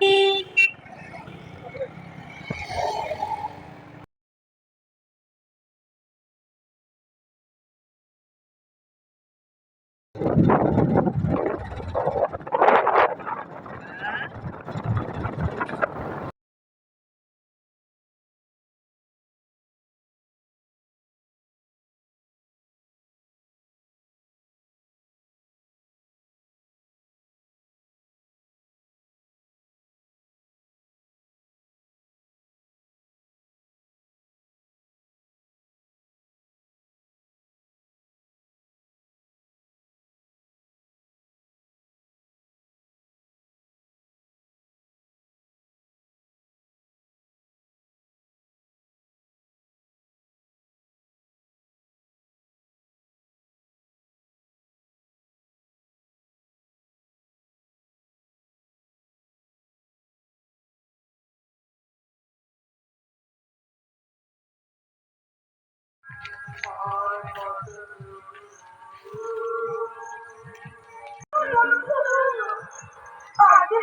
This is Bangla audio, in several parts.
嗯 আজকে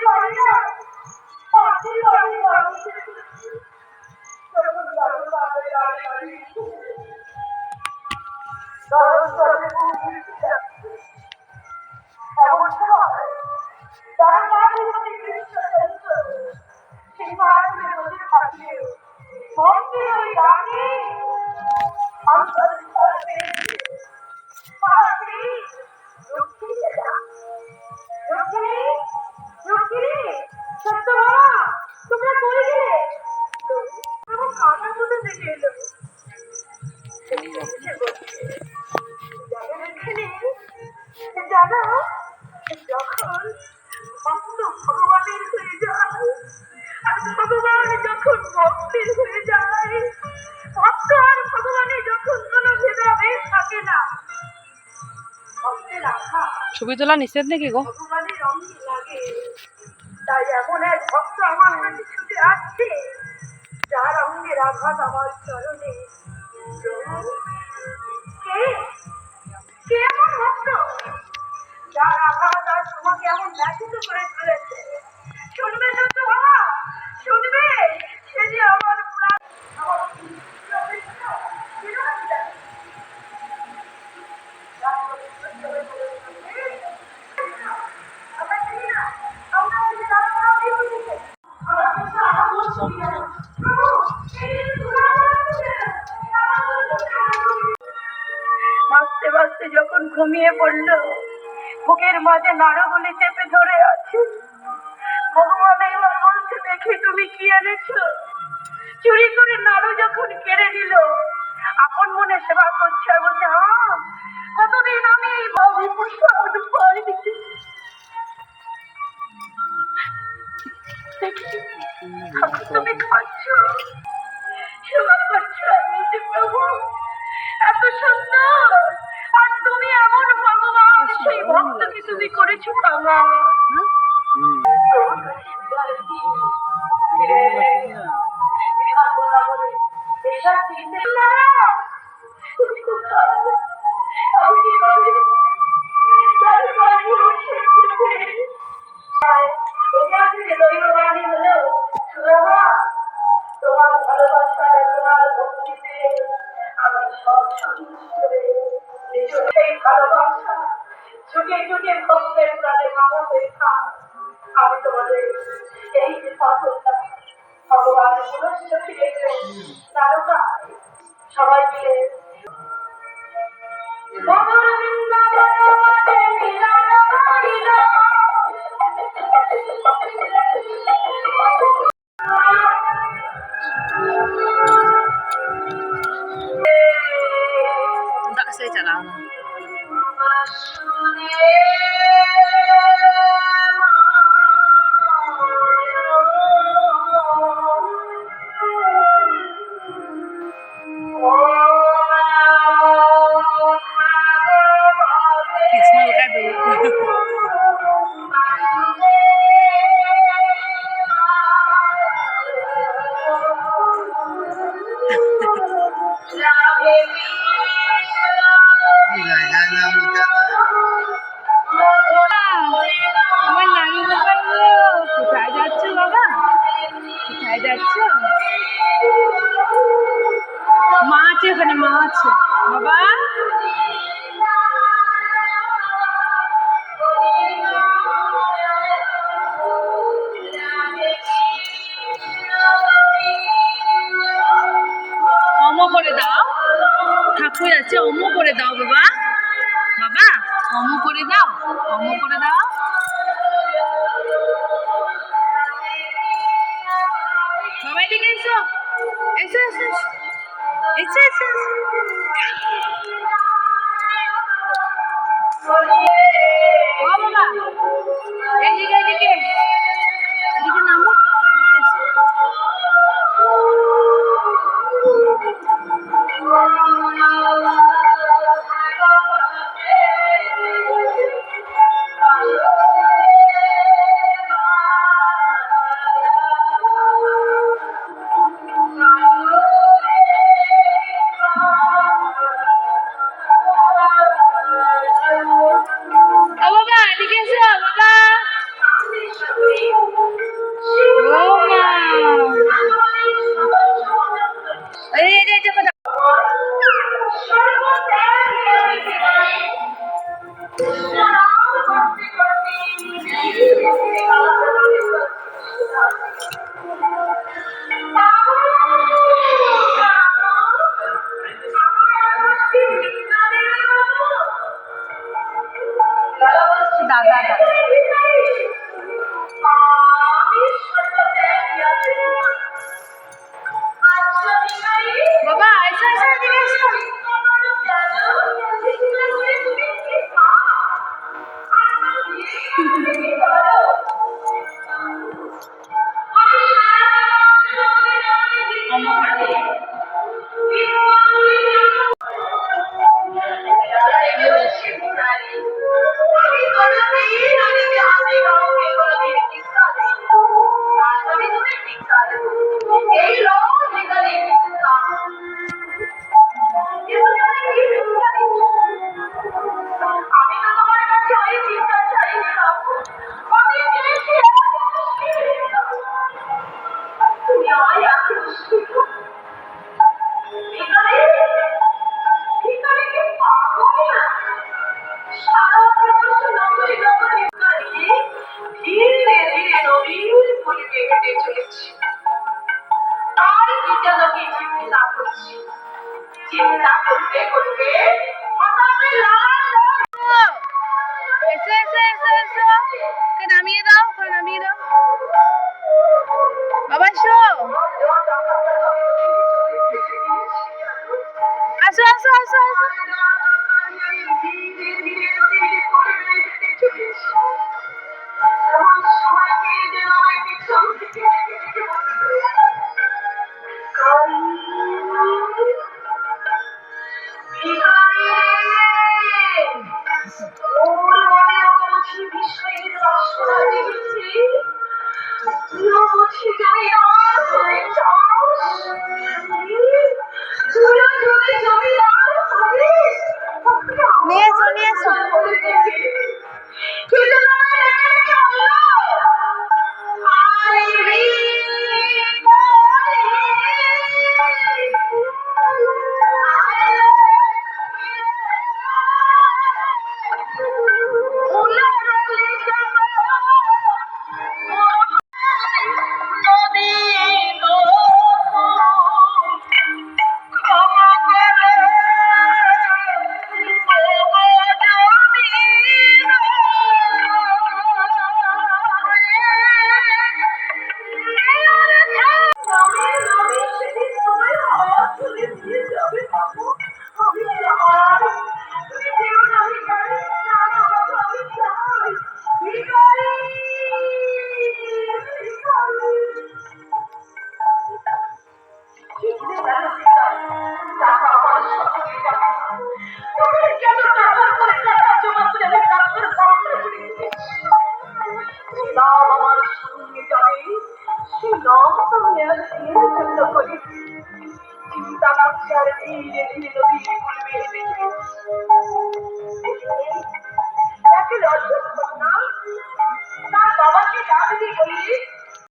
পারি ছবি তোলা নিষেধ নাকি গো? তাই এমন এক ভক্ত আমার কাছে ছুটে আসছে। যার অঙ্গের আঘাত আমার চরণে কে? কে এমন ভক্ত? যার আঘাত আর তোমাকে এমন ব্যথিত করে তুলেছে। শুনবে সত্য বাবা? শুনবে? সে যে আমার প্রাণ আমরা বাঁচতে বাঁচতে যখন ঘুমিয়ে পড়ল, বুকের মাঝে নাড়াগুলি চেপে ধরে আছে। ভগবান এবার বলছে, দেখি তুমি কি এনেছো? চুরি করে নাড়ু যখন কেড়ে নিল, আপন মনে সেবা করছে আর বলছে হ্যাঁ কতদিন আমি এই বাবু প্রসাদ পাইনি? তুমি খাচ্ছ প্রভু এত সুন্দর আর তুমি এমন ভগবান সেই ভক্তকে তুমি করেছ এসব ফিরে তারকা সবাই মিলে। মধুর যাচ্ছে? মা আছে ওখানে, মা আছে। বাবা? করে দাও। ঠাকুর আছে অম করে দাও বাবা। বাবা অম করে দাও অম করে দাও। Çekin şu. Esersiz. Esersiz. Vamos lá. Ele quer de quê? De dinamo. ನನಗೆ ಆಸೆ তোমাকে চিঠি না করছি চিঠি না Thank you. y, y